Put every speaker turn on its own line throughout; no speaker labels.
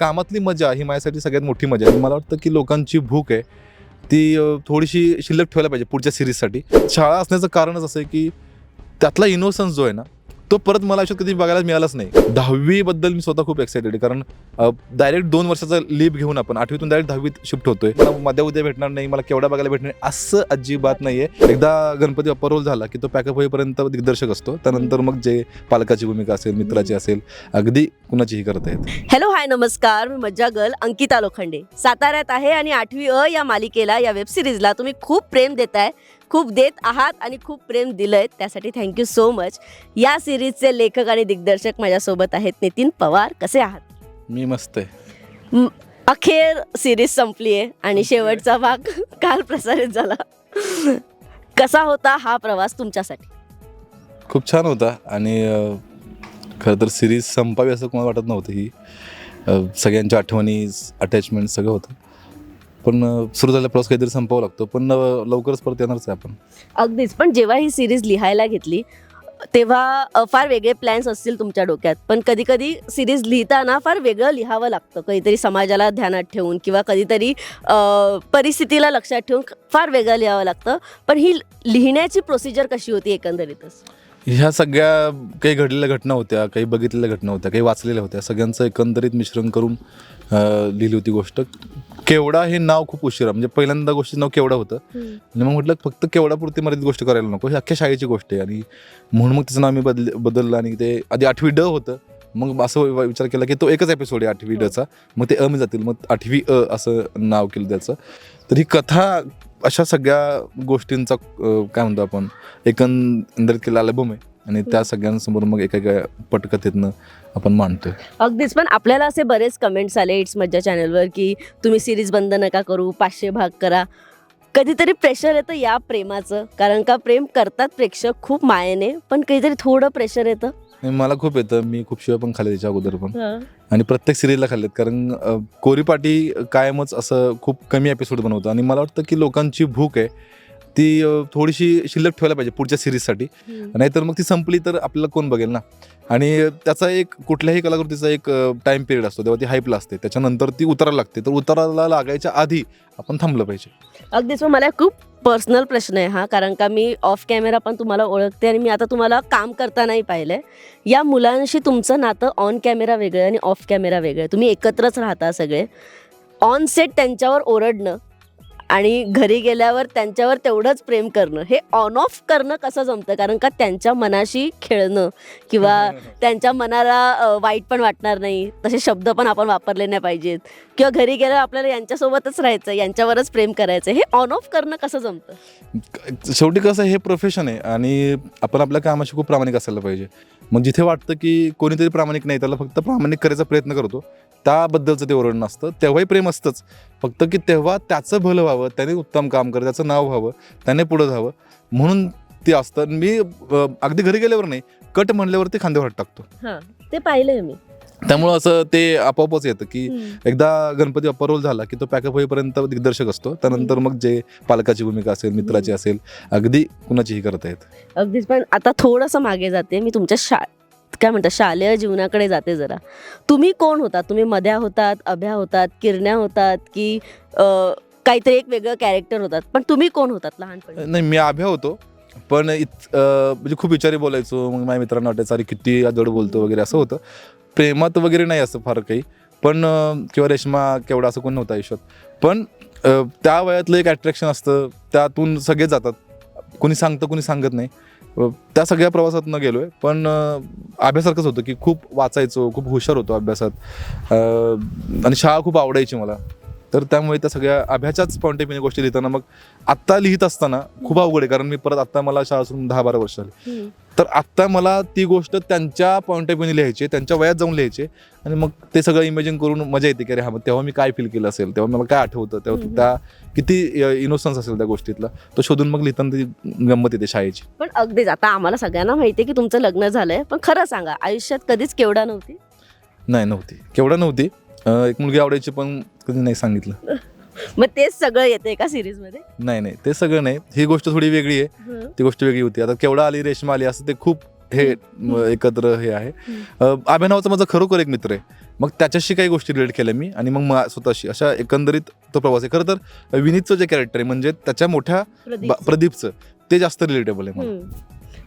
कामातली मजा ही माझ्यासाठी सगळ्यात मोठी मजा आहे. मला वाटतं की लोकांची भूक आहे ती थोडीशी शिल्लक ठेवायला पाहिजे पुढच्या सिरीजसाठी शाळा असण्याचं कारणच असं आहे की त्यातला इनोसन्स जो आहे ना तो परत मला आयुष्यात कधी बघायला मिळालाच नाही. दहावीबद्दल मी स्वतः खूप एक्सायटेड आहे. कारण डायरेक्ट दोन वर्षाचा लीप घेऊन आपण आठवीतून डायरेक्ट दहावीत शिफ्ट होतोय. मला मध्ये उद्या भेटणार नाही मला केवढा बघायला भेटणार नाही असं अजिबात नाहीये. एकदा गणपती बाप्पा रोल झाला की तो पॅकअप होईपर्यंत दिग्दर्शक असतो. त्यानंतर मग जे पालकाची भूमिका असेल मित्राची असेल अगदी कुणाचीही करता येते
हॅलो हाय नमस्कार. मी मज्जा गर्ल अंकिता लोखंडे. साताऱ्यात आहे आणि आठवी अ या मालिकेला या वेब सिरीजला तुम्ही खूप प्रेम देताय. खूप देत आहात आणि खूप प्रेम दिलंय त्यासाठी थँक्यू सो मच या सिरीजचे लेखक आणि दिग्दर्शक माझ्यासोबत आहेत नितीन पवार. कसे आहात?
मी मस्त आहे.
अखेर सिरीज संपली आहे आणि शेवटचा भाग काल प्रसारित झाला. कसा होता हा प्रवास तुमच्यासाठी?
खूप छान होता आणि खरं तर सिरीज संपावी असं कोणाला वाटत नव्हतं ही. सगळ्यांच्या आठवणी अटॅचमेंट सगळं होतं. पण सुरू झाल्या प्रवास काहीतरी संपावा लागतो पण लवकरच परत येणारच आहे आपण.
अगदीच. पण जेव्हा ही सिरीज लिहायला घेतली तेव्हा फार वेगळे प्लॅन्स असतील तुमच्या डोक्यात. पण कधी कधी सिरीज लिहिताना फार वेगळं लिहावं लागतं. कधीतरी समाजाला ध्यानात ठेवून किंवा कधीतरी परिस्थितीला लक्षात ठेवून फार वेगळं लिहावं लागतं. पण ही लिहिण्याची प्रोसिजर कशी होती एकंदरीतच?
ह्या सगळ्या काही घडलेल्या घटना होत्या काही बघितलेल्या घटना होत्या काही वाचलेल्या होत्या. सगळ्यांचं एकंदरीत मिश्रण करून लिहिली होती गोष्ट. केवढा हे नाव खूप उशिरा म्हणजे पहिल्यांदा गोष्टीचं नाव केवढा होतं. आणि मग म्हटलं फक्त केवढापुरती मर्यादित गोष्ट करायला नको ही अख्ख्या शाळेची गोष्ट आहे. आणि म्हणून मग तिचं नाव मी बदल बदललं आणि ते आधी आठवी ड होतं. मग असं विचार केला की तो एकच एपिसोड आहे आठवी डचा. मग ते अ मी जातील मग आठवी अ असं नाव केलं त्याचं. तर ही कथा अशा सगळ्या गोष्टींचा काय म्हणतो आपण एकंदरीत केला अल्बम आहे. आणि त्या सगळ्यांसमोर मग एका एका पटकथेतनं आपण मांडतोय
अगदीच. पण आपल्याला असे बरेच कमेंट्स आले इट्स मज्जा चॅनलवर की तुम्ही सिरीज बंद नका करू पाचशे भाग करा. कधीतरी प्रेशर येतं या प्रेमाचं. कारण का प्रेम करतात प्रेक्षक खूप मायेने पण कधीतरी थोडं प्रेशर येतं.
आणि मला खूप येतं. मी खूप शिवाय पण खाल्ले त्याच्या अगोदर पण. आणि प्रत्येक सिरियलला खाल्लेत. कारण अ, कोरीपाटी कायमच असं खूप कमी एपिसोड बनवतं. आणि मला वाटतं की लोकांची भूक आहे. ती थोडीशी शिल्लक ठेवायला पाहिजे पुढच्या सिरीजसाठी. नाहीतर मग ती संपली तर आपल्याला कोण बघेल ना? आणि त्याचा एक कुठल्याही कलाकृतीचा एक टाइम पिरियड असतो. तेव्हा ती हाईपला असते. त्याच्यानंतर ती उतरायला लागते. तर उतरायला लागायच्या आधी आपण थांबलं पाहिजे.
अगदीच. मला खूप पर्सनल प्रश्न आहे हा. कारण का मी ऑफ कॅमेरा पण तुम्हाला ओळखते आणि मी आता तुम्हाला काम करतानाही पाहिलंय. या मुलांशी तुमचं नातं ऑन कॅमेरा वेगळं आहे आणि ऑफ कॅमेरा वेगळं आहे. तुम्ही एकत्रच राहता सगळे. ऑन सेट त्यांच्यावर ओरडणं आणि घरी गेल्यावर त्यांच्यावर तेवढंच प्रेम करणं. हे ऑन ऑफ करणं कसं जमतं? कारण का त्यांच्या मनाशी खेळणं किंवा त्यांच्या मनाला वाईट पण वाटणार नाही तसे शब्द पण आपण वापरले नाही पाहिजेत. किंवा घरी गेल्यावर आपल्याला यांच्यासोबतच राहायचं यांच्यावरच प्रेम करायचं हे ऑन ऑफ करणं कसं जमतं?
शेवटी कसं हे प्रोफेशन आहे आणि आपण आपल्या कामाशी खूप प्रामाणिक असायला पाहिजे. मग जिथे वाटतं की कोणीतरी प्रामाणिक नाही त्याला फक्त प्रामाणिक करायचा प्रयत्न करतो. त्याबद्दलचं ते ओरडणं असतं तेव्हाही प्रेम असतंच. फक्त की तेव्हा त्याचं भलं व्हावं त्याने उत्तम काम कर त्याचं नाव व्हावं त्याने पुढं जावं. म्हणून ते असतं. मी अगदी घरी गेल्यावर नाही कट म्हणल्यावरती खांद्यावर हात टाकतो.
हां ते पाहिलंय मी.
त्यामुळं असं ते आपोआपच येतं की एकदा गणपती बाप्पा रोल झाला की तो पॅकअप होईपर्यंत दिग्दर्शक असतो. त्यानंतर मग जे पालकाची भूमिका असेल मित्राची असेल अगदी कुणाचीही करता येत.
अगदीच. पण आता थोडंसं मागे जाते. मी तुमच्या शा काय म्हणतात शालेय जीवनाकडे जाते जरा. तुम्ही कोण होता? तुम्ही मध्या होतात अभ्या होतात किरण्या होतात की काहीतरी एक वेगळं कॅरेक्टर होतात? पण तुम्ही कोण होतात लहानपणी?
नाही मी अभ्या होतो. पण इत म्हणजे खूप विचारी बोलायचो. मग माझ्या मित्रांना वाटायचं अरे किती आदड बोलतो वगैरे असं होतं. प्रेमात वगैरे नाही असं फार काही. पण किंवा रेश्मा केवढा असं कोण नव्हतं आयुष्यात. पण त्या वयातलं एक अट्रॅक्शन असतं. त्यातून सगळे जातात. कोणी सांगतं कोणी सांगत नाही. त्या सगळ्या प्रवासात न गेलो आहे पण अभ्यासारखंच होतं की खूप वाचायचो खूप हुशार होतो अभ्यासात. आणि शाळा खूप आवडायची मला. तर त्यामुळे त्या सगळ्या अभ्याच्याच ऑफ गोष्टी लिहिताना मग आत्ता लिहित असताना खूप अवघड आहे कारण मी परत आत्ता मला शाळा सोडून दहा बारा वर्ष झाली. तर आत्ता मला ती गोष्ट त्यांच्या पॉईंट ऑफ व्ह्यूने लिहायची त्यांच्या वयात जाऊन लिहायची. आणि मग ते सगळं इमेजिन करून मजा येते की अरे हा मग तेव्हा मी काय फील केलं असेल तेव्हा मला काय आठवतं तेव्हा. त्या किती इनोसन्स असेल त्या गोष्टीतला. तो शोधून मग लिहिताना ती गंमत येते शाळेची.
पण अगदीच आता आम्हाला सगळ्यांना माहिती आहे की तुमचं लग्न झालंय पण खरं सांगा आयुष्यात कधीच केवढा नव्हती?
नाही नव्हती. केवढा नव्हती? अं, एक मुलगी आवडायची पण कधी नाही सांगितलं.
मग तेच सगळं येते का सिरीजमध्ये?
नाही नाही. ते सगळं नाही. ही गोष्ट थोडी वेगळी आहे. ती गोष्ट वेगळी होती. आता केवढा आली रेशमा आली असं ते खूप हे म, एकत्र हे आहे. अ, आभ्या नावाचा माझा खरोखर एक मित्र आहे. मग त्याच्याशी काही गोष्टी रिलेट केल्या मी आणि मग मा- स्वतःशी. अशा एकंदरीत तो प्रवास आहे. खरं तर विनीतचं जे कॅरेक्टर आहे म्हणजे त्याच्या मोठ्या
प्रदीप
बा- प्रदीपचं ते जास्त रिलेटेबल आहे मला.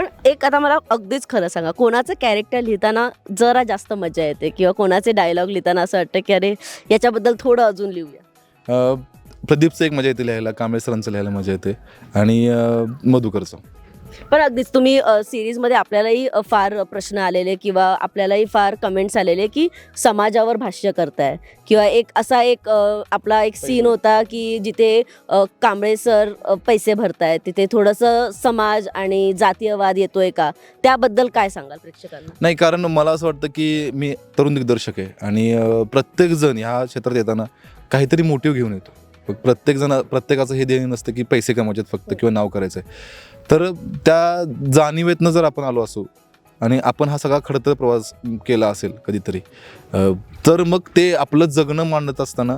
पण एक आता मला अगदीच खरं सांगा कोणाचं कॅरेक्टर लिहिताना जरा जास्त मजा येते किंवा कोणाचे डायलॉग लिहिताना असं वाटतं की अरे याच्याबद्दल थोडं अजून लिहूया?
अ, प्रदीपचं एक मजा येते लिहायला कांबळे सरांचं लिहायला मजा येते. आणि अ, मधुकरचं.
पण अगदीच तुम्ही सिरीजमध्ये आपल्यालाही फार प्रश्न आलेले किंवा आपल्यालाही फार कमेंट्स आलेले की समाजावर भाष्य करताय. किंवा एक असा एक आपला एक सीन होता की जिथे कांबळे सर पैसे भरतायत तिथे थोडंसं समाज आणि जातीयवाद येतोय का? त्याबद्दल काय सांगाल प्रेक्षकांना?
नाही कारण मला असं वाटतं की मी तरुण दिग्दर्शक आहे आणि प्रत्येकजण ह्या क्षेत्रात येताना काहीतरी मोटिव्ह घेऊन येतो. प्रत्येकजण प्रत्येकाचं हे ध्येय नसतं की पैसे कमवायचे फक्त किंवा नाव करायचं आहे तर त्या जाणीवेतनं जर आपण आलो असू आणि आपण हा सगळा खडतर प्रवास केला असेल कधीतरी तर मग ते आपलं जगणं मांडत असताना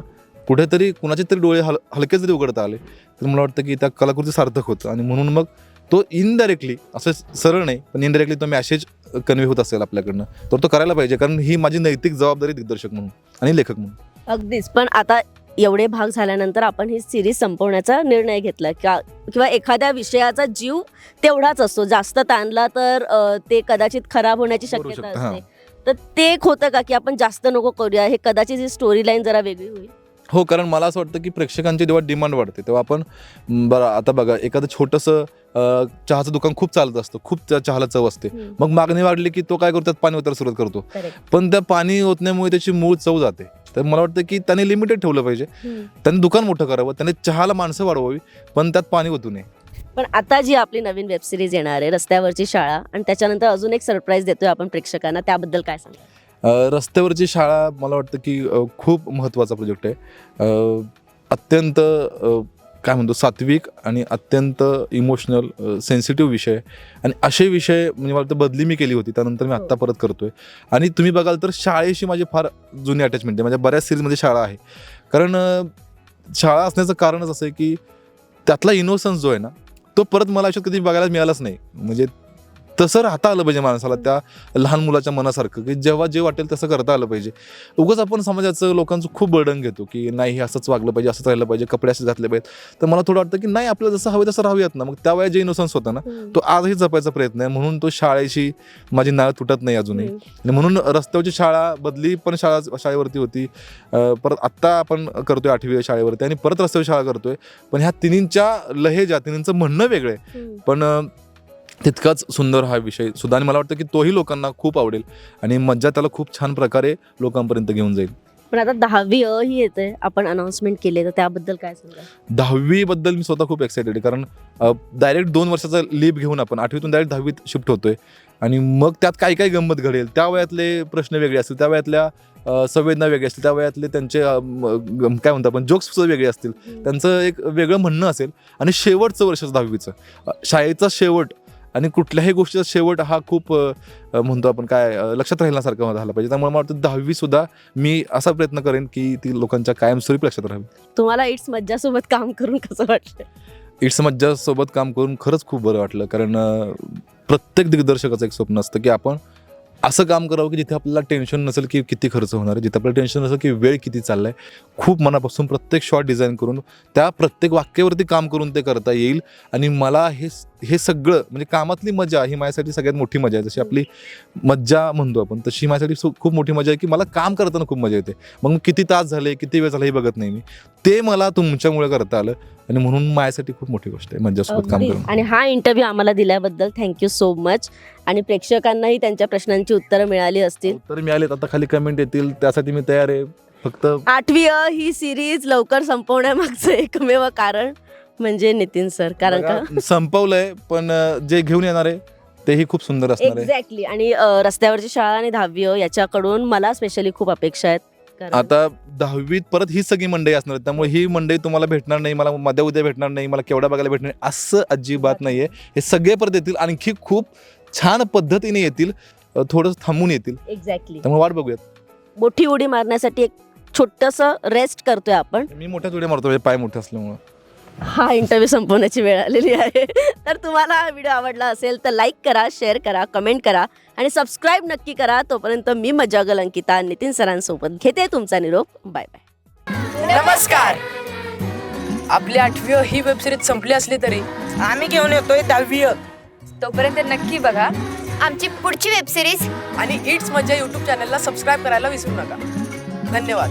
कुठेतरी कुणाचे तरी डोळे हल हलके जरी उघडता आले तर मला वाटतं की त्या कलाकृती सार्थक होतं आणि म्हणून मग तो इनडायरेक्टली असं सरळ नाही पण इनडायरेक्टली तो मॅसेज कन्वे होत असेल आपल्याकडनं. तर तो करायला पाहिजे कारण ही माझी नैतिक जबाबदारी दिग्दर्शक म्हणून आणि लेखक म्हणून.
अगदीच. पण आता एवढे भाग झाल्यानंतर आपण ही सिरीज संपवण्याचा निर्णय घेतला. का किंवा एखाद्या विषयाचा जीव तेवढाच असतो. जास्त ताणला तर अ, ते कदाचित खराब होण्याची शक्यता
शकतं, हां.
असते तर ते एक होतं का की आपण जास्त नको करूया? हे कदाचित ही स्टोरी लाईन जरा वेगळी होईल.
हो कारण मला असं वाटतं की प्रेक्षकांची जेव्हा डिमांड वाढते तेव्हा आपण म, बरं आता बघा एखादं छोटंसं अ, चहाचं दुकान खूप चालत असतं. खूप त्या चहाला चव असते. मग मागणी वाढली की तो काय करतो? त्यात पाणी ओतायला सुरुवात करतो. पण त्या पाणी ओतण्यामुळे त्याची मूळ चव जाते. तर मला वाटतं की त्याने लिमिटेड ठेवलं पाहिजे. त्यांनी दुकान मोठं करावं त्याने चहाला माणसं वाढवावी पण त्यात पाणी ओतू नये.
पण आता जी आपली नवीन वेब सिरीज येणार आहे रस्त्यावरची शाळा आणि त्याच्यानंतर अजून एक सरप्राईज देतोय आपण प्रेक्षकांना त्याबद्दल काय सांगा
रस्त्यावरची शाळा मला वाटतं की खूप महत्त्वाचा प्रोजेक्ट आहे. अत्यंत काय म्हणतो सात्विक आणि अत्यंत इमोशनल सेन्सिटिव्ह विषय. आणि असे विषय म्हणजे मला वाटतं बदली मी केली होती त्यानंतर मी आत्ता परत करतोय. आणि तुम्ही बघाल तर शाळेशी माझी फार जुनी अटॅचमेंट आहे. माझ्या बऱ्याच सिरीजमध्ये शाळा आहे. कारण शाळा असण्याचं कारणच असं आहे की त्यातला इनोसन्स जो आहे ना तो परत मला आयुष्यात कधी बघायला मिळालाच नाही. म्हणजे तसं राहता आलं पाहिजे माणसाला त्या लहान मुलाच्या मनासारखं. की जेव्हा जे वाटेल तसं करता आलं पाहिजे. उगाच आपण समाजाचं लोकांचं खूप बर्डन घेतो की नाही हे असंच वागलं पाहिजे असंच राहिलं पाहिजे कपडे असे घातले पाहिजे तर मला थोडं वाटतं की नाही आपल्याला जसं हवं तसं राहूयात ना. मग त्या वेळेस जे इनोसन्स होता ना तो आजही जपायचा प्रयत्न आहे. म्हणून तो शाळेशी माझी नाळ तुटत नाही अजूनही. आणि म्हणून रस्त्यावरची शाळा बदली पण शाळा शाळेवरती होती. परत आत्ता आपण करतोय आठवी शाळेवरती. आणि परत रस्त्यावर शाळा करतोय. पण ह्या तिन्हींच्या लहेजा तिन्हींचं म्हणणं वेगळं आहे. पण तितकाच सुंदर हा विषय. सुद्धा आणि मला वाटतं की तोही लोकांना खूप आवडेल आणि मज्जा त्याला खूप छान प्रकारे लोकांपर्यंत घेऊन जाईल.
पण आता दहावी अ ही येते आपण अनाउन्समेंट केली तर त्याबद्दल काय सांगा
दहावीबद्दल मी स्वतः खूप एक्सायटेड आहे. कारण डायरेक्ट दोन वर्षाचा लीप घेऊन आपण आठवीतून डायरेक्ट दहावीत शिफ्ट होतोय. आणि मग त्यात काय काय गंमत घडेल? त्या वयातले प्रश्न वेगळे असतील. त्या वयातल्या संवेदना वेगळ्या असतील. त्या वयातले त्यांचे काय म्हणतो आपण? जोक्स वेगळे असतील. त्यांचं एक वेगळं म्हणणं असेल. आणि शेवटचं वर्ष दहावीचं. शाळेचा शेवट आणि कुठल्याही गोष्टीचा शेवट हा खूप म्हणतो आपण काय लक्षात राहण्यासारखं झाला पाहिजे. त्यामुळे मला वाटतं दहावी सुद्धा मी असा प्रयत्न करेन की ती लोकांच्या कायमस्वरूपी लक्षात राहावी.
तुम्हाला इट्स मज्जासोबत काम करून कसं वाटतं
इट्स मज्जा सोबत काम करून खरंच खूप बरं वाटलं. कारण प्रत्येक दिग्दर्शकाचं एक स्वप्न असतं की आपण असं काम करावं की जिथे आपल्याला टेन्शन नसेल की किती खर्च होणार आहे जिथे आपल्याला टेन्शन नसेल की वेळ किती चाललाय. खूप मनापासून प्रत्येक शॉट डिझाईन करून त्या प्रत्येक वाक्यावरती काम करून ते करता येईल. आणि मला हे हे सगळं म्हणजे कामातली मजा ही माझ्यासाठी सगळ्यात मोठी मजा आहे. जशी आपली मज्जा म्हणतो आपण तशी माझ्यासाठी खूप मोठी मजा आहे की मला काम करताना खूप मजा येते. मग किती तास झाले किती वेळ झाला हे बघत नाही मी. ते मला तुमच्यामुळे करता आलं आणि म्हणून माझ्यासाठी खूप मोठी गोष्ट आहे मज्जासोबत काम. करणं.
आणि हा इंटरव्ह्यू आम्हाला दिल्याबद्दल थँक्यू सो मच आणि प्रेक्षकांनाही त्यांच्या प्रश्नांची उत्तरं मिळाली असतील.
तर मिळालेत आता खाली कमेंट येतील त्यासाठी मी तयार आहे. फक्त
आठवी अ ही सिरीज लवकर संपवण्यामागचं एकमेव कारण. म्हणजे नितीन सर कारण का?
बघा, संपवलंय पण अं, जे घेऊन येणार आहे तेही खूप सुंदर असणार आहे.
एक्झॅक्टली आणि अ, रस्त्यावरची शाळा आणि दहावी अ याच्याकडून मला स्पेशली खूप अपेक्षा आहेत. कारण
आता दहावीत परत ही सगळी मंडळी असणार आहेत. त्यामुळे ही मंडळी तुम्हाला भेटणार नाही मला मध्या उद्या भेटणार नाही मला केवढा बघायला भेटणार नाही असं अजिबात नाहीये. हे सगळे परत येतील आणखी खूप छान पद्धतीने येतील अं, थोडं थांबून येतील.
एक्झॅक्टली
त्यामुळे वाट बघूयात.
मोठी उडी मारण्यासाठी एक छोटस रेस्ट करतोय आपण.
मी मोठ्या उड्या मारतो म्हणजे पाय मोठे असल्यामुळं.
हा इंटरव्ह्यू संपवण्याची वेळ आलेली आहे. तर तुम्हाला हा व्हिडिओ आवडला असेल तर लाईक करा शेअर करा कमेंट करा आणि सबस्क्राईब नक्की करा. तोपर्यंत मी मजागल अंकिता नितीन सरांसोबत घेते तुमचा निरोप. बाय बाय
नमस्कार. आपली आठवी ही वेबसिरीज संपली असली तरी
आम्ही घेऊन येतोय दहावी.
तोपर्यंत नक्की बघा
आमची पुढची वेबसिरीज
आणि इट्स मजा यूट्यूब चॅनलला सबस्क्राईब करायला विसरू नका. धन्यवाद.